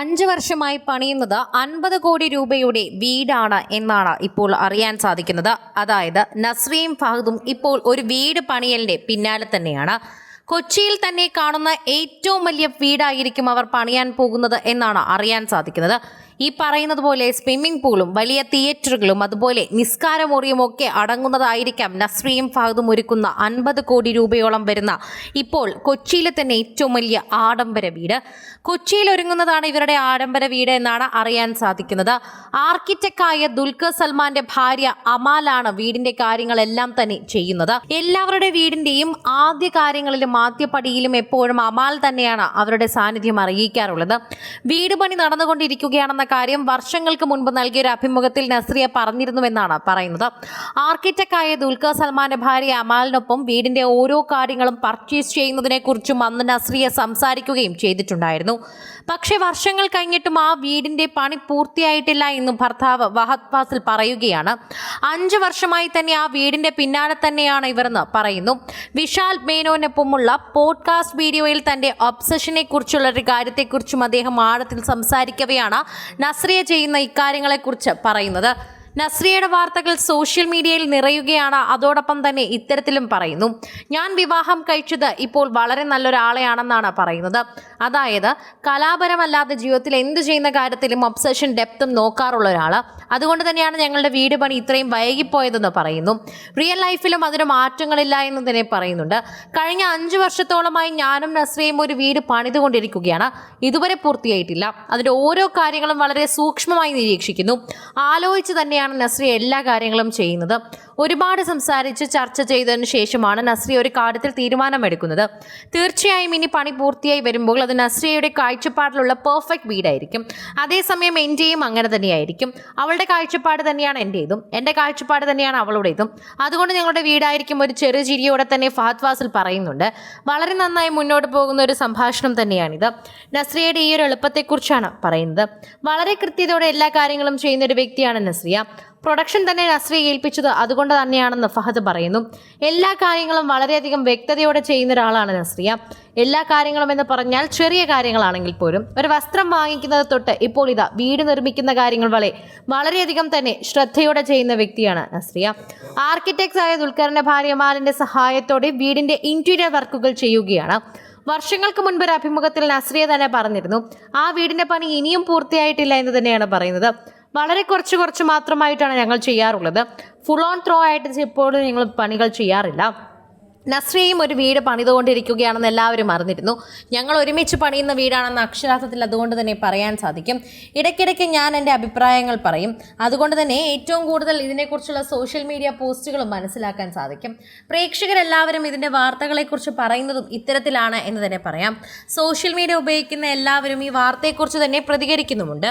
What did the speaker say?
അഞ്ച് വർഷമായി പണിയുന്നത് അൻപത് കോടി രൂപയുടെ വീടാണ് എന്നാണ് ഇപ്പോൾ അറിയാൻ സാധിക്കുന്നത്. അതായത് നസ്രീം ഫഹദും ഇപ്പോൾ ഒരു വീട് പണിയലിന്റെ പിന്നാലെ തന്നെയാണ്. കൊച്ചിയിൽ തന്നെ കാണുന്ന ഏറ്റവും വലിയ വീടായിരിക്കും അവർ പണിയാൻ പോകുന്നത് എന്നാണ് അറിയാൻ സാധിക്കുന്നത്. ഈ പറയുന്നത് പോലെ സ്വിമ്മിംഗ് പൂളും വലിയ തിയേറ്ററുകളും അതുപോലെ നിസ്കാരമുറിയും ഒക്കെ അടങ്ങുന്നതായിരിക്കാം നസ്രിയും ഫഹദും ഒരുക്കുന്ന അൻപത് കോടി രൂപയോളം വരുന്ന ഇപ്പോൾ കൊച്ചിയിലെ തന്നെ ഏറ്റവും വലിയ ആഡംബര വീട്. കൊച്ചിയിൽ ഒരുങ്ങുന്നതാണ് ഇവരുടെ ആഡംബര വീട് എന്നാണ് അറിയാൻ സാധിക്കുന്നത്. ആർക്കിടെക്റ്റായ ദുൽഖർ സൽമാന്റെ ഭാര്യ അമാലാണ് വീടിന്റെ കാര്യങ്ങളെല്ലാം തന്നെ ചെയ്യുന്നത്. എല്ലാവരുടെ വീടിന്റെയും ആദ്യ കാര്യങ്ങളിലും ആദ്യപടിയിലും എപ്പോഴും അമാൽ തന്നെയാണ് അവരുടെ സാന്നിധ്യം അറിയിക്കാറുള്ളത്. വീട് പണി നടന്നുകൊണ്ടിരിക്കുകയാണെന്ന കാര്യം വർഷങ്ങൾക്ക് മുൻപ് നൽകിയ ഒരു അഭിമുഖത്തിൽ നസ്രിയ പറഞ്ഞിരുന്നുവെന്നാണ് പറയുന്നത്. ആർക്കിടെക്റ്റായ ദുൽഖർ സൽമാന്റെ ഭാര്യ അമാലിനൊപ്പം വീടിന്റെ ഓരോ കാര്യങ്ങളും പർച്ചേസ് ചെയ്യുന്നതിനെ കുറിച്ചും അന്ന് നസ്രിയ സംസാരിക്കുകയും ചെയ്തിട്ടുണ്ടായിരുന്നു. പക്ഷേ വർഷങ്ങൾ കഴിഞ്ഞിട്ടും ആ വീടിന്റെ പണി പൂർത്തിയായിട്ടില്ല എന്നും ഭർത്താവ് വഹദ് ഫാസിൽ പറയുകയാണ്. അഞ്ചു വർഷമായി തന്നെ ആ വീടിന്റെ പിന്നാലെ തന്നെയാണ് ഇവരെന്ന് പറയുന്നു. വിശാൽ മേനോനൊപ്പമുള്ള പോഡ്കാസ്റ്റ് വീഡിയോയിൽ തന്റെ ഒബ്സഷനെ കുറിച്ചുള്ള ഒരു കാര്യത്തെക്കുറിച്ചും അദ്ദേഹം ആഴത്തിൽ സംസാരിക്കവെയാണ് നസ്രിയ ചെയ്യുന്ന ഇക്കാര്യങ്ങളെക്കുറിച്ച് പറയുന്നത്. നസ്രിയയുടെ വാർത്തകൾ സോഷ്യൽ മീഡിയയിൽ നിറയുകയാണ്. അതോടൊപ്പം തന്നെ ഇത്തരത്തിലും പറയുന്നു. ഞാൻ വിവാഹം കഴിച്ചത് ഇപ്പോൾ വളരെ നല്ലൊരാളെയാണെന്നാണ് പറയുന്നത്. അതായത് കലാപരമല്ലാത്ത ജീവിതത്തിൽ എന്ത് ചെയ്യുന്ന കാര്യത്തിലും ഒബ്സഷൻ ഡെപ്തും നോക്കാറുള്ള ഒരാൾ അതുകൊണ്ട് തന്നെയാണ് ഞങ്ങളുടെ വീട് പണി ഇത്രയും വൈകിപ്പോയതെന്ന് പറയുന്നു. റിയൽ ലൈഫിലും അതിന് മാറ്റങ്ങളില്ല എന്ന് തന്നെ പറയുന്നുണ്ട്. കഴിഞ്ഞ അഞ്ച് വർഷത്തോളമായി ഞാനും നസ്രിയയും ഒരു വീട് പണിതുകൊണ്ടിരിക്കുകയാണ്. ഇതുവരെ പൂർത്തിയായിട്ടില്ല. അതിന്റെ ഓരോ കാര്യങ്ങളും വളരെ സൂക്ഷ്മമായി നിരീക്ഷിക്കുന്നു. ആലോചിച്ച് തന്നെയാണ് നസ്രിയ എല്ലാ കാര്യങ്ങളും ചെയ്യുന്നത്. ഒരുപാട് സംസാരിച്ച് ചർച്ച ചെയ്തതിനു ശേഷമാണ് നസ്രിയ ഒരു കാര്യത്തിൽ തീരുമാനമെടുക്കുന്നത്. തീർച്ചയായും ഇനി പണി പൂർത്തിയായി വരുമ്പോൾ അത് നസ്രിയയുടെ കാഴ്ചപ്പാടിലുള്ള പെർഫെക്റ്റ് വീടായിരിക്കും. അതേസമയം എന്റെയും അങ്ങനെ തന്നെയായിരിക്കും. അവളുടെ കാഴ്ചപ്പാട് തന്നെയാണ് എന്റേതും എന്റെ കാഴ്ചപ്പാട് തന്നെയാണ് അവളുടേതും. അതുകൊണ്ട് ഞങ്ങളുടെ വീടായിരിക്കും ഒരു ചെറിയ ചിരിയോടെ തന്നെ ഫഹദ് ഫാസിൽ പറയുന്നുണ്ട്. വളരെ നന്നായി മുന്നോട്ട് പോകുന്ന ഒരു സംഭാഷണം തന്നെയാണിത്. നസ്രിയയുടെ ഈ ഒരു എളുപ്പത്തെക്കുറിച്ചാണ് പറയുന്നത്. വളരെ കൃത്യതയോടെ എല്ലാ കാര്യങ്ങളും ചെയ്യുന്ന ഒരു വ്യക്തിയാണ് നസ്രിയ. പ്രൊഡക്ഷൻ തന്നെ നസ്രിയെ ഏൽപ്പിച്ചത് അതുകൊണ്ട് തന്നെയാണെന്ന് ഫഹദ് പറയുന്നു. എല്ലാ കാര്യങ്ങളും വളരെയധികം വ്യക്തതയോടെ ചെയ്യുന്ന ഒരാളാണ് നസ്രിയ. എല്ലാ കാര്യങ്ങളും എന്ന് പറഞ്ഞാൽ ചെറിയ കാര്യങ്ങളാണെങ്കിൽ പോലും ഒരു വസ്ത്രം വാങ്ങിക്കുന്നത് തൊട്ട് ഇപ്പോൾ ഇതാ വീട് നിർമ്മിക്കുന്ന കാര്യങ്ങൾ വളരെ വളരെയധികം തന്നെ ശ്രദ്ധയോടെ ചെയ്യുന്ന വ്യക്തിയാണ് നസ്രിയ. ആർക്കിടെക്ട്സ് ആയ ദുൽഖറിന്റെ ഭാര്യമാരന്റെ സഹായത്തോടെ വീടിന്റെ ഇന്റീരിയർ വർക്കുകൾ ചെയ്യുകയാണ്. വർഷങ്ങൾക്ക് മുൻപ് ഒരു അഭിമുഖത്തിൽ നസ്രിയ തന്നെ പറഞ്ഞിരുന്നു ആ വീടിന്റെ പണി ഇനിയും പൂർത്തിയായിട്ടില്ല എന്ന് തന്നെയാണ് പറയുന്നത്. വളരെ കുറച്ച് കുറച്ച് മാത്രമായിട്ടാണ് ഞങ്ങൾ ചെയ്യാറുള്ളത്. ഫുൾ ഓൺ ത്രോ ആയിട്ട് ഇപ്പോഴും ഞങ്ങൾ പണികൾ ചെയ്യാറില്ല. നസ്രിയും ഒരു വീട് പണിതുകൊണ്ടിരിക്കുകയാണെന്ന് എല്ലാവരും അറിഞ്ഞിരുന്നു. ഞങ്ങൾ ഒരുമിച്ച് പണിയുന്ന വീടാണെന്ന് അക്ഷരാർത്ഥത്തിൽ അതുകൊണ്ട് തന്നെ പറയാൻ സാധിക്കും. ഇടയ്ക്കിടയ്ക്ക് ഞാൻ എന്റെ അഭിപ്രായങ്ങൾ പറയും. അതുകൊണ്ട് തന്നെ ഏറ്റവും കൂടുതൽ ഇതിനെക്കുറിച്ചുള്ള സോഷ്യൽ മീഡിയ പോസ്റ്റുകളും മനസ്സിലാക്കാൻ സാധിക്കും. പ്രേക്ഷകരെല്ലാവരും ഇതിന്റെ വാർത്തകളെക്കുറിച്ച് പറയുന്നതും ഇത്തരത്തിലാണ് എന്ന് തന്നെ പറയാം. സോഷ്യൽ മീഡിയ ഉപയോഗിക്കുന്ന എല്ലാവരും ഈ വാർത്തയെക്കുറിച്ച് തന്നെ പ്രതികരിക്കുന്നുമുണ്ട്.